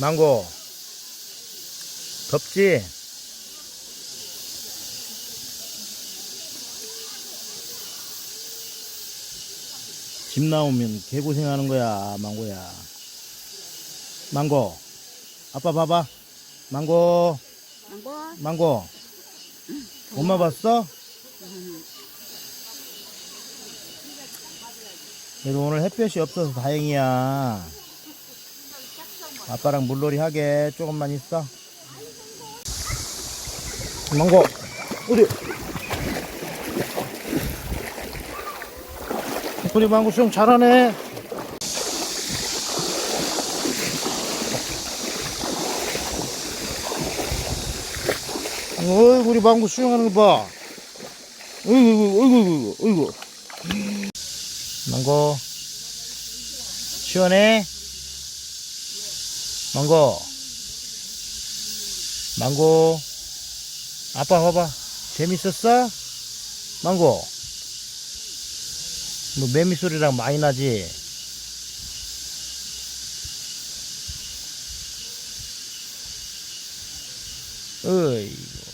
망고. 덥지? 집 나오면 개고생하는 거야, 망고야. 망고. 아빠 봐봐. 망고, 망고 망고. 엄마 봤어? 그래도 오늘 햇볕이 없어서 다행이야. 아빠랑 물놀이 하게 조금만 있어. 망고, 어디? 우리 망고 수영 잘하네. 어이구, 우리 망고 수영하는 거 봐. 어이구, 어이구, 어이구, 어이구. 망고. 시원해? 망고. 망고. 아빠 봐봐. 재밌었어? 망고. 뭐 매미 소리랑 많이 나지? 어이구.